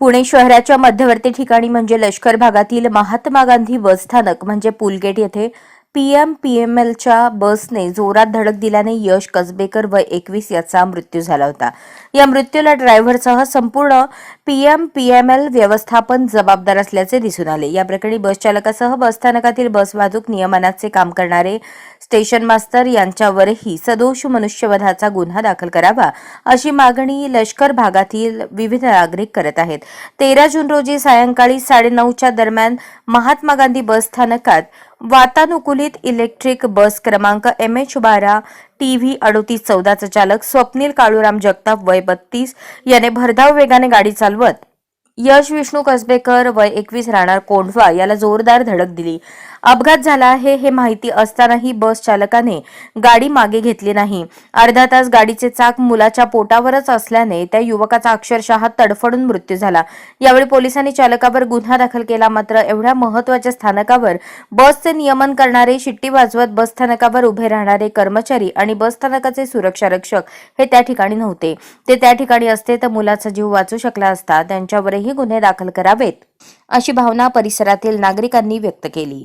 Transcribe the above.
पुणे शहराच्या मध्यवर्ती ठिकाणी म्हणजे लष्कर भागातील महात्मा गांधी बस स्थानक म्हणजे पुलगेट येथे पी एम पी एम एलच्या बसने जोरात धडक दिल्याने यश कसबेकर व एकवीस याचा मृत्यू झाला होता. या मृत्यूला ड्रायव्हरसह संपूर्ण P M P M L व्यवस्थापन जबाबदार असल्याचे दिसून आले. या प्रकरणी बस चालकासह बस स्थानकातील बस वाहतूक नियमनाचे काम करणारे स्टेशन मास्तर यांच्यावरही सदोष मनुष्यवधाचा गुन्हा दाखल करावा अशी मागणी लष्कर भागातील विविध नागरिक करत आहेत. तेरा जून रोजी सायंकाळी साडेनऊच्या दरम्यान महात्मा गांधी बस स्थानकात वातानुकूलित इलेक्ट्रिक बस क्रमांक एम एच बारा टी व्ही अडोतीस चौदाचा चालक स्वप्नील काळूराम जगताप वय बत्तीस याने भरधाव वेगाने गाडी चालवत यश विष्णू कसबेकर वय एकवीस राहणार कोंढवा याला जोरदार धडक दिली. अपघात झाला आहे हे माहिती असतानाही बस चालकाने गाडी मागे घेतली नाही. अर्धा तास गाडीचे चाक मुलाच्या पोटावरच असल्याने त्या युवकाचा अक्षरशः तडफडून मृत्यू झाला. यावेळी पोलिसांनी चालकावर गुन्हा दाखल केला मात्र एवढ्या महत्त्वाच्या स्थानकावर बसचे नियमन करणारे शिट्टी वाजवत बस स्थानकावर उभे राहणारे कर्मचारी आणि बस स्थानकाचे सुरक्षा रक्षक हे त्या ठिकाणी नव्हते. ते त्या ठिकाणी असते तर मुलाचा जीव वाचू शकला असता त्यांच्यावरही गुन्हे दाखल करावेत अशी भावना परिसरातील नागरिकांनी व्यक्त केली.